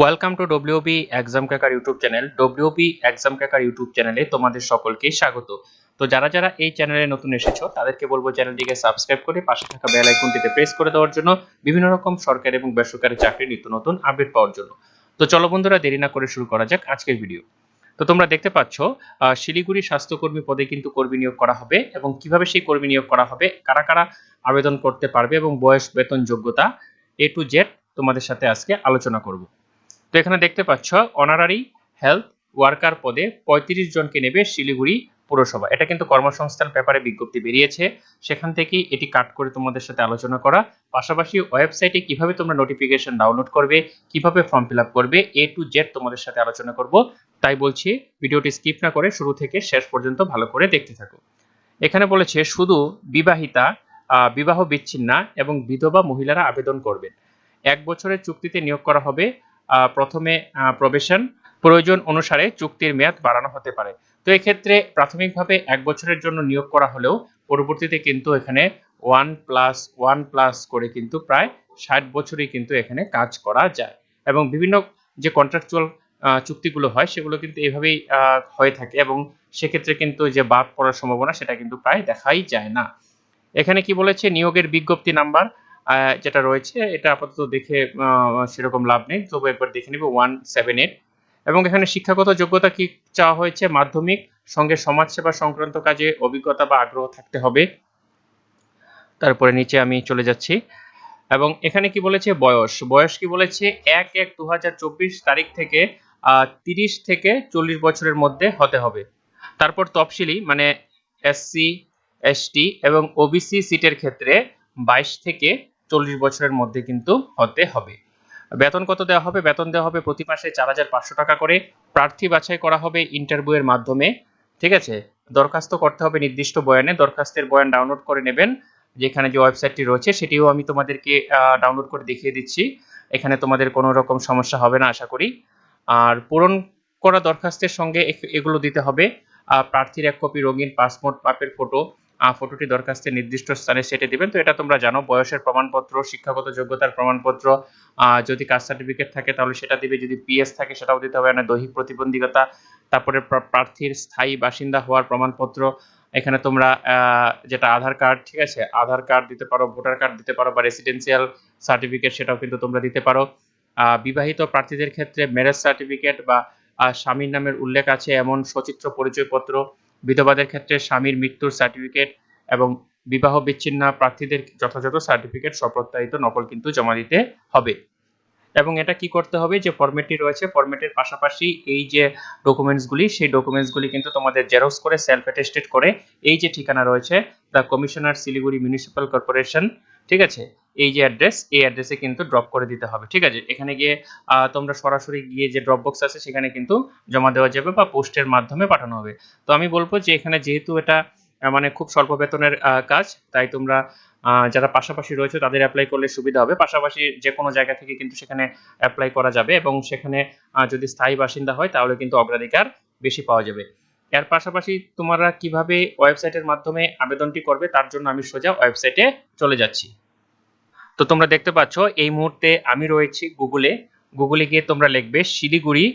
Welcome to WB exam cracker YouTube channel WB exam cracker YouTube চ্যানেলে তোমাদের সকলকে স্বাগত। তো যারা যারা এই চ্যানেলে নতুন এসেছ, তাদেরকে বলব চ্যানেলটিকে সাবস্ক্রাইব করে পাশে থাকা বেল আইকনটিতে প্রেস করে দেওয়ার জন্য বিভিন্ন রকম সরকারি এবং বেসরকারি চাকরির নিত্য নতুন আপডেট পাওয়ার জন্য। তো চলো বন্ধুরা, দেরি না করে শুরু করা যাক আজকের ভিডিও তো তোমরা দেখতে পাচ্ছ শিলিগুড়ি স্বাস্থ্যকর্মী পদে কিন্তু কর্মী নিয়োগ করা হবে এবং কীভাবে সেই কর্মী নিয়োগ করা হবে, কারা কারা আবেদন করতে পারবে এবং বয়স, বেতন যোগ্যতা এ টু জেড তোমাদের সাথে আজকে আলোচনা করব। তো এখানে দেখতে পাচ্ছ অনারারি হেলথ ওয়ার্কার পদে পঁয়ত্রিশ জনকে নেবে শিলিগুড়ি পুরসভা। এটা কিন্তু কর্মসংস্থান পেপারে বিজ্ঞপ্তি বেরিয়েছে। সেখান থেকে এটি কাট করে তোমাদের সাথে আলোচনা করা। পাশাপাশি ওয়েবসাইটে কীভাবে তোমরা নোটিফিকেশন ডাউনলোড করবে, কীভাবে ফর্ম ফিল করবে এ টু জেড তোমাদের সাথে আলোচনা করব। তাই বলছি, ভিডিওটি স্কিপ না করে শুরু থেকে শেষ পর্যন্ত ভালো করে দেখতে থাকো। এখানে বলেছে, শুধু বিবাহিতা বিবাহ বিচ্ছিন্না এবং বিধবা মহিলারা আবেদন করবেন। এক বছরের চুক্তিতে নিয়োগ করা হবে। প্রথমে প্রবেশন প্রয়োজন অনুসারে চুক্তির মেয়াদ বাড়ানো হতে পারে। তো এক্ষেত্রে প্রাথমিকভাবে এক বছরের জন্য নিয়োগ করা হলেও পরবর্তীতে কিন্তু এখানে ওয়ান প্লাস ওয়ান প্লাস করে কিন্তু প্রায় ষাট বছরই কিন্তু এখানে কাজ করা যায়। এবং বিভিন্ন যে কন্ট্রাকচুয়াল চুক্তিগুলো হয় সেগুলো কিন্তু এইভাবেই আহ, হয়ে থাকে এবং সেক্ষেত্রে কিন্তু যে বাদ পড়ার সম্ভাবনা সেটা কিন্তু প্রায় দেখাই যায় না। এখানে কি বলেছে? নিয়োগের বিজ্ঞপ্তি নাম্বার যেটা রয়েছে, এটা আপাতত দেখে সেরকম লাভ নেই। তবু একবার দেখে নেবে ওয়ান সেভেন এইট এবং এখানে শিক্ষাগত যোগ্যতা কি চাওয়া হয়েছে? মাধ্যমিক, সঙ্গে সমাজসেবা সংক্রান্ত কাজে অভিজ্ঞতা বা আগ্রহ থাকতে হবে। তারপরে নিচে আমি চলে যাচ্ছি। এবং এখানে কি বলেছে? বয়স। বয়স কি বলেছে? এক এক দু তারিখ থেকে তিরিশ থেকে চল্লিশ বছরের মধ্যে হতে হবে। তারপর তফসিলি মানে এসসি, এসটি এবং ওবিসি সিটের ক্ষেত্রে বাইশ থেকে চল্লিশ বছরের মধ্যে কিন্তু হতে হবে। বেতন কত দেওয়া হবে? বেতন দেওয়া হবে প্রতি মাসে চার হাজার পাঁচশো টাকা করে। প্রার্থী বাছাই করা হবে ইন্টারভিউ এর মাধ্যমে, ঠিক আছে? দরখাস্ত করতে হবে নির্দিষ্ট বয়ানে। দরখাস্তের বয়ান ডাউনলোড করে নেবেন। যেখানে যে ওয়েবসাইটটি রয়েছে, সেটিও আমি তোমাদেরকে ডাউনলোড করে দেখিয়ে দিচ্ছি। এখানে তোমাদের কোনো রকম সমস্যা হবে না, আশা করি। আর পূরণ করা দরখাস্তের সঙ্গে এগুলো দিতে হবে। প্রার্থীর এক কপি রঙিন পাসপোর্ট পাপের ফটো ফটোটি দরখাস্তের নির্দিষ্ট স্থানে সেটে দিবেন। তো এটা তোমরা জানো, বয়সের প্রমাণপত্র, শিক্ষাগত যোগ্যতার প্রমাণপত্র যদি কাস্ট সার্টিফিকেট থাকে তাহলে সেটা দিবে, যদি পিএস থাকে সেটাও দিতে হবে না দৈহিক প্রতিবন্ধকতা, তারপরে প্রার্থীর স্থায়ী বাসিন্দা হওয়ার প্রমাণপত্র, এখানে তোমরা যেটা আধার কার্ড, ঠিক আছে? আধার কার্ড দিতে পারো, ভোটার কার্ড দিতে পারো, বা রেসিডেন্সিয়াল সার্টিফিকেট সেটাও কিন্তু তোমরা দিতে পারো। বিবাহিত প্রার্থীদের ক্ষেত্রে ম্যারেজ সার্টিফিকেট বা স্বামীর নামের উল্লেখ আছে, এমন সচিত্র পরিচয়পত্র বিধবাদের ক্ষেত্রে স্বামীর মৃত্যুর সার্টিফিকেট এবং বিবাহ বিচ্ছিন্ন প্রার্থীদের যথাযথ সার্টিফিকেট সপ্রত্যায়িত নকল কিন্তু জমা দিতে হবে। এবং এটা কি করতে হবে? যে ফর্মেটটি রয়েছে ফর্মেটের পাশাপাশি এই যে ডকুমেন্টসগুলি সেই ডকুমেন্টসগুলি কিন্তু তোমাদের জেরক্স করে সেলফ অ্যাটেস্টেড করে এই যে ঠিকানা রয়েছে the commissioner Siliguri municipal corporation ঠিক আছে? এই যে অ্যাড্রেস এই অ্যাড্রেসে কিন্তু ড্রপ করে দিতে হবে, ঠিক আছে? এখানে গিয়ে তোমরা সরাসরি গিয়ে যে ড্রপ বক্স আছে, সেখানে কিন্তু জমা দেওয়া যাবে বা পোস্টের মাধ্যমে পাঠানো হবে। তো আমি বলব যে এখানে যেহেতু এটা মানে খুব স্বল্প বেতনের কাজ, তাই তোমরা যারা পাশাপাশি রয়েছে, তাদের অ্যাপ্লাই করলে সুবিধা হবে। পাশাপাশি যে কোনো জায়গা থেকে কিন্তু সেখানে অ্যাপ্লাই করা যাবে এবং সেখানে যদি স্থায়ী বাসিন্দা হয়, তাহলে কিন্তু অগ্রাধিকার বেশি পাওয়া যাবে। এর পাশাপাশি তোমরা কীভাবে ওয়েবসাইটের মাধ্যমে আবেদনটি করবে তার জন্য আমি সোজা ওয়েবসাইটে চলে যাচ্ছি। তো তোমরা দেখতে পাচ্ছ, এই মুহূর্তে আমি রয়েছি গুগলে গুগলে গিয়ে তোমরা লিখবে শিলিগুড়ি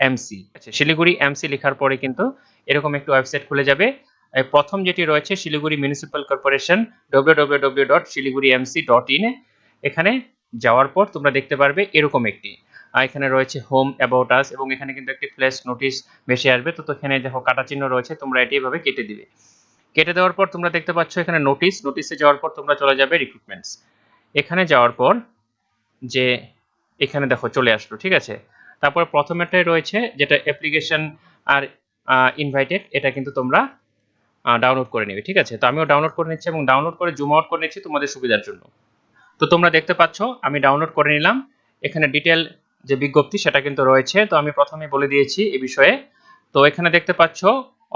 এমসি আচ্ছা শিলিগুড়ি এমসি লেখার পরে কিন্তু এরকম একটি ওয়েবসাইট খুলে যাবে। প্রথম যেটি রয়েছে শিলিগুড়ি মিউনিসিপ্যাল কর্পোরেশন ডব্লিউ এখানে যাওয়ার পর তোমরা দেখতে পারবে এরকম একটি। এখানে রয়েছে হোম অ্যাবাউট আস এবং এখানে কিন্তু একটি ফ্ল্যাশ নোটিশ ভেসে আসবে। তো তো এখানে দেখো কাটা চিহ্ন রয়েছে, তোমরা এটি এভাবে কেটে দিবে। কেটে দেওয়ার পর তোমরা দেখতে পাচ্ছ এখানে নোটিশ নোটিশে যাওয়ার পর তোমরা চলে যাবে রিক্রুটমেন্টস এখানে যাওয়ার পর যে এখানে দেখো চলে আসলো, ঠিক আছে? তারপর প্রথমেটাই রয়েছে যেটা অ্যাপ্লিকেশন আর ইনভাইটেড এটা কিন্তু তোমরা ডাউনলোড করে নেবে, ঠিক আছে? তো আমিও ডাউনলোড করে নিচ্ছি এবং ডাউনলোড করে জুম আউট করে নিচ্ছি তোমাদের সুবিধার জন্য। তো তোমরা দেখতে পাচ্ছ, আমি ডাউনলোড করে নিলাম। এখানে ডিটেল যে বিজ্ঞপ্তি সেটা কিন্তু রয়েছে। তো আমি প্রথমে বলে দিয়েছি এ বিষয়ে। তো এখানে দেখতে পাচ্ছ,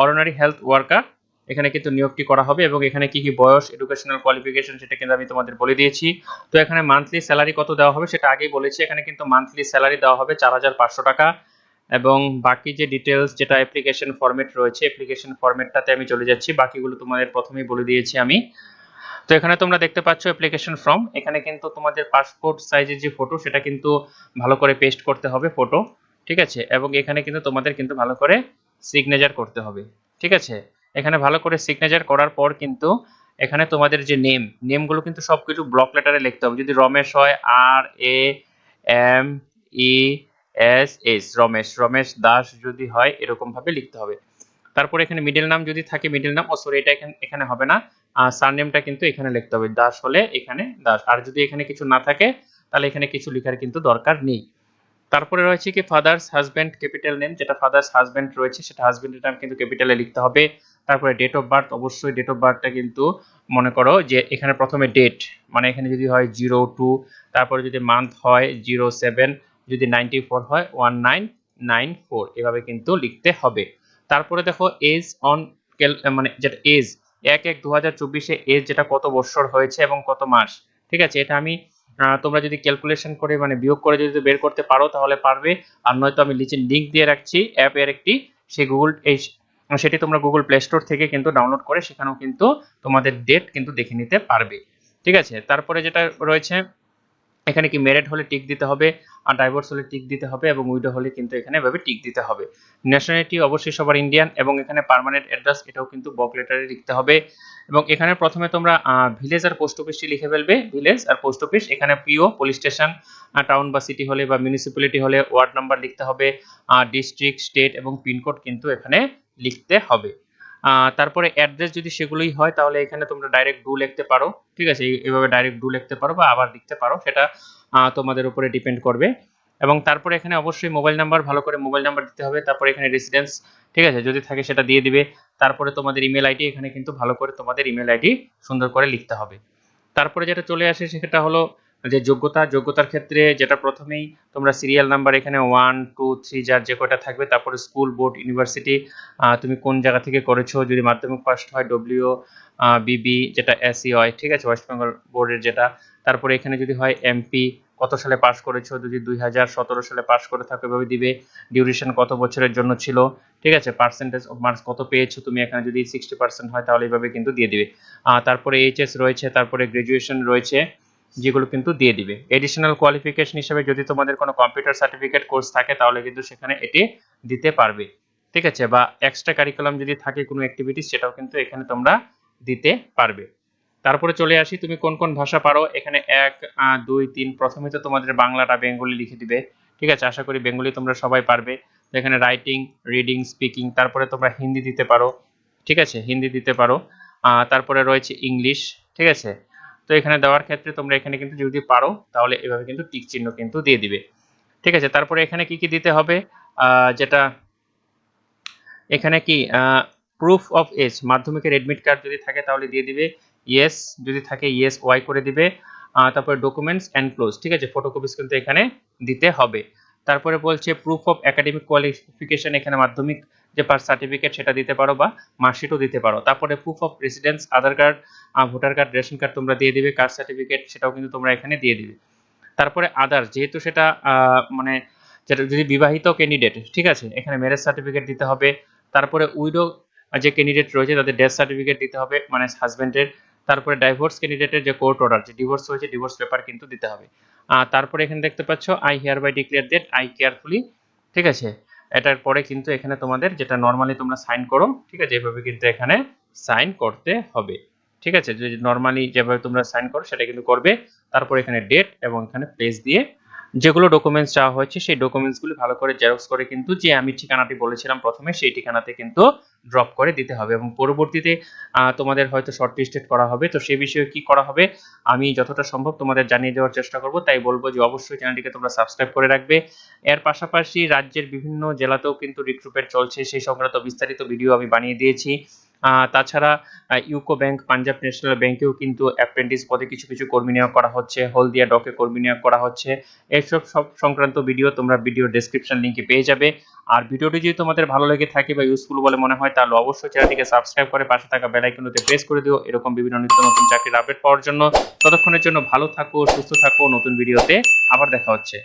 অরনারি হেলথ ওয়ার্কার, এখানে কিন্তু নিয়োগটি করা হবে এবং এখানে কি কি বয়স, এডুকেশনাল কোয়ালিফিকেশন সেটা কিন্তু আমি তোমাদের বলে দিয়েছি। তো এখানে মান্থলি স্যালারি কত দেওয়া হবে সেটা আগেই বলেছি। এখানে কিন্তু মান্থলি স্যালারি দেওয়া হবে চার হাজার পাঁচশো টাকা এবং বাকি যে ডিটেলস যেটা অ্যাপ্লিকেশন ফরম্যাট রয়েছে, অ্যাপ্লিকেশন ফরম্যাটটাতে আমি চলে যাচ্ছি। বাকিগুলো তোমাদের প্রথমেই বলে দিয়েছি আমি। তো এখানে তোমরা দেখতে পাচ্ছ অ্যাপ্লিকেশন ফর্ম এখানে কিন্তু তোমাদের পাসপোর্ট সাইজের যে ফটো সেটা কিন্তু ভালো করে পেস্ট করতে হবে ফটো ঠিক আছে? এবং এখানে কিন্তু তোমাদের কিন্তু ভালো করে সিগনেচার করতে হবে, ঠিক আছে? এখানে ভালো করে সিগনেচার করার পর কিন্তু এখানে তোমাদের যে নেম নেমগুলো কিন্তু সবকিছু ব্লক লেটারে লিখতে হবে। যদি রমেশ হয় R A M E S S Ramesh Ramesh Das যদি হয় এরকম ভাবে লিখতে হবে। তারপর এখানে মিডল নাম যদি থাকে মিডল নাম ও সরি এটা এখানে এখানে হবে না। সারনেমটা কিন্তু এখানে লিখতে হবে। দাস হলে এখানে দাস। আর যদি এখানে কিছু না থাকে, তাহলে এখানে কিছু লেখার কিন্তু দরকার নেই। তারপরে রয়েছে কি ফাদার্স হাজব্যান্ড ক্যাপিটাল নেম যেটা ফাদার্স হাজব্যান্ড রয়েছে, সেটা হাজব্যান্ডের নাম কিন্তু ক্যাপিটালে লিখতে হবে। তারপরে ডেট অফ বার্থ অবশ্যই ডেট অফ বার্থটা কিন্তু মনে করো যে এখানে প্রথমে ডেট মানে এখানে যদি হয় জিরো টু তারপরে যদি মান্থ হয় জিরো সেভেন যদি নাইনটি ফোর হয় ওয়ান নাইন নাইন ফোর এভাবে কিন্তু লিখতে হবে। তারপরে দেখো এজ অন মানে যেটা এজ এক এক দু হাজার চব্বিশে এজ যেটা কত বছর হয়েছে এবং কত মাস, ঠিক আছে? এটা আমি তোমরা যদি ক্যালকুলেশন করে মানে বিয়োগ করে যদি বের করতে পারো তাহলে পারবে। আর নয়তো আমি নিচে লিঙ্ক দিয়ে রাখছি অ্যাপ এর একটি, সেই গুগল এই সেটি তোমরা গুগল প্লে স্টোর থেকে কিন্তু ডাউনলোড করে সেখানেও কিন্তু তোমাদের ডেট কিন্তু দেখে নিতে পারবে। ঠিক আছে? তারপরে যেটা রয়েছে এখানে কি মেরিট হলে টিক দিতে হবে, আর ডাইভোর্স হলে টিক দিতে হবে এবং উইডো হলে কিন্তু এখানে এভাবে টিক দিতে হবে। ন্যাশনালিটি অবশ্যই সবার ইন্ডিয়ান এবং এখানে পার্মানেন্ট অ্যাড্রেস এটাও কিন্তু বক লেটারে লিখতে হবে। এবং এখানে প্রথমে তোমরা ভিলেজ আর পোস্ট অফিসটি লিখে ফেলবে। ভিলেজ আর পোস্ট অফিস এখানে পিও পুলিশ স্টেশন টাউন বা সিটি হলে বা মিউনিসিপ্যালিটি হলে ওয়ার্ড নাম্বার লিখতে হবে। ডিস্ট্রিক্ট স্টেট এবং পিনকোড কিন্তু এখানে লিখতে হবে। তারপরে অ্যাড্রেস যদি সেগুলোই হয়, তাহলে এখানে তোমরা ডাইরেক্ট ডু লিখতে পারো। ঠিক আছে? এইভাবে ডাইরেক্ট ডু লিখতে পারো বা আবার লিখতে পারো, সেটা তোমাদের উপরে ডিপেন্ড করবে। এবং তারপরে এখানে অবশ্যই মোবাইল নাম্বার ভালো করে মোবাইল নাম্বার দিতে হবে। তারপরে এখানে রেসিডেন্স ঠিক আছে? যদি থাকে সেটা দিয়ে দিবে। তারপরে তোমাদের ইমেল আইডি এখানে কিন্তু ভালো করে তোমাদের ইমেল আইডি সুন্দর করে লিখতে হবে। তারপরে যেটা চলে আসে সেটা হলো যে যোগ্যতা, যোগ্যতার ক্ষেত্রে যেটা প্রথমেই তোমরা সিরিয়াল নাম্বার এখানে ওয়ান টু থ্রি যার যে কটা থাকবে, তারপরে স্কুল বোর্ড ইউনিভার্সিটি তুমি কোন জায়গা থেকে করেছ, যদি মাধ্যমিক ফার্স্ট হয় ডব্লিউ বিবি যেটা এসি হয় ঠিক আছে? ওয়েস্ট বেঙ্গল বোর্ডের যেটা। তারপরে এখানে যদি হয় এমপি কত সালে পাস করেছ? যদি দুই হাজার সতেরো সালে পাস করে থাকো, এভাবে দিবে। ডিউরেশন কত বছরের জন্য ছিল? ঠিক আছে? পার্সেন্টেজ অফ মার্কস কত পেয়েছ? তুমি এখানে যদি সিক্সটি পার্সেন্ট হয়, তাহলে এইভাবে কিন্তু দিয়ে দিবে। তারপরে এইচএস রয়েছে, তারপরে গ্রাজুয়েশন রয়েছে। যেগুলো কিন্তু দিয়ে দিবে। এডিশনাল কোয়ালিফিকেশন হিসেবে যদি তোমাদের কোনো কম্পিউটার সার্টিফিকেট কোর্স থাকে, তাহলে কিন্তু সেখানে এটি দিতে পারবে। ঠিক আছে? বা এক্সট্রা কারিকুলাম যদি থাকে কোনো অ্যাক্টিভিটি সেটাও কিন্তু এখানে তোমরা দিতে পারবে। তারপরে চলে আসি, তুমি কোন কোন ভাষা পারো? এখানে এক দুই, তিন, প্রথমে তো তোমাদের বাংলাটা বেঙ্গলি লিখে দিবে। ঠিক আছে? আশা করি বেঙ্গলি তোমরা সবাই পারবে। এখানে রাইটিং রিডিং স্পিকিং তারপরে তোমরা হিন্দি দিতে পারো। ঠিক আছে? হিন্দি দিতে পারো। তারপরে রয়েছে ইংলিশ ঠিক আছে? তো এখানে দেওয়ার ক্ষেত্রে তোমরা এখানে কিন্তু যদি পারো, তাহলে এভাবে কিন্তু টিক চিহ্ন কিন্তু দিয়ে দিবে। ঠিক আছে, তারপরে এখানে কি কি দিতে হবে? যেটা এখানে কি প্রুফ অফ এজ মাধ্যমিকের এডমিট কার্ড যদি থাকে তাহলে দিয়ে দিবে। ইয়েস যদি থাকে ইয়েস ওয়াই করে দিবে। তারপরে ডকুমেন্টস অ্যান্ড ক্লোজ ঠিক আছে ফটোকপিস কিন্তু এখানে দিতে হবে। তারপরে বলছে প্রুফ অফ একাডেমিক কোয়ালিফিকেশন এখানে মাধ্যমিক যে পাস সার্টিফিকেট সেটা দিতে পারো বা মার্কশিটও দিতে পারো। তারপরে proof of residence Aadhaar card voter card ration card তোমরা দিয়ে দিবে কাস্ট সার্টিফিকেট সেটাও কিন্তু তোমরা এখানে দিয়ে দিবে। তারপরে আদার যেহেতু সেটা মানে যেটা যদি বিবাহিত ক্যান্ডিডেট ঠিক আছে? এখানে ম্যারেজ সার্টিফিকেট দিতে হবে। তারপরে উইডো যে ক্যান্ডিডেট রয়েছে, তাদের ডেথ সার্টিফিকেট দিতে হবে মানে হাজবেন্ডের তারপরে ডাইভোর্স ক্যান্ডিডেটের যে কোর্ট অর্ডার যে ডিভোর্স হয়েছে ডিভোর্স পেপার কিন্তু দিতে হবে। তারপরে এখানে দেখতে পাচ্ছ I hereby declare that I carefully ঠিক আছে? এটার পরে কিন্তু এখানে তোমাদের যেটা নর্মালি তোমরা সাইন করো, ঠিক আছে? এভাবে কিন্তু এখানে সাইন করতে হবে। ঠিক আছে? যে নর্মালি যেভাবে তোমরা সাইন করো, সেটা কিন্তু করবে। তারপর এখানে ডেট এবং এখানে প্লেস দিয়ে যেগুলো ডকুমেন্টস চাওয়া হয়েছে, সেই ডকুমেন্টসগুলি ভালো করে জেরক্স করে কিন্তু যে আমি ঠিকানাটি বলেছিলাম প্রথমে, সেই ঠিকানাতে কিন্তু ড্রপ করে দিতে হবে এবং পরবর্তীতে তোমাদের হয়তো শর্ট লিস্টেড করা হবে। তো সে বিষয়ে কি করা হবে? আমি যতটা সম্ভব তোমাদের জানিয়ে দেওয়ার চেষ্টা করব। তাই বলব যে অবশ্যই চ্যানেলটিকে তোমরা সাবস্ক্রাইব করে রাখবে। এর পাশাপাশি রাজ্যের বিভিন্ন জেলাতেও কিন্তু রিক্রুটমেন্ট চলছে। সেই সংক্রান্ত বিস্তারিত ভিডিও আমি বানিয়ে দিয়েছি। তাছাড়া ইউকো ব্যাংক, পাঞ্জাব ন্যাশনাল ব্যাংকেও কিন্তু অ্যাপ্রেন্টিস পদে কিছু কিছু কর্মী নিয়োগ করা হচ্ছে, হলদিয়া ডকে কর্মী নিয়োগ করা হচ্ছে। এইসব সব সংক্রান্ত ভিডিও তোমরা ভিডিও ডেসক্রিপশন লিঙ্কে পেয়ে যাবে। আর ভিডিওটি যদি তোমাদের ভালো লেগে থাকে বা ইউজফুল বলে মনে হয়, তাহলে অবশ্যই চ্যানেলটিকে সাবস্ক্রাইব করে পাশে থাকা বেল আইকনটিতে প্রেস করে দিও। এরকম বিভিন্ন নিত্য নতুন চাকরির আপডেট পাওয়ার জন্য। ততক্ষণের জন্য ভালো থাকো, সুস্থ থাকো। নতুন ভিডিওতে আবার দেখা হচ্ছে।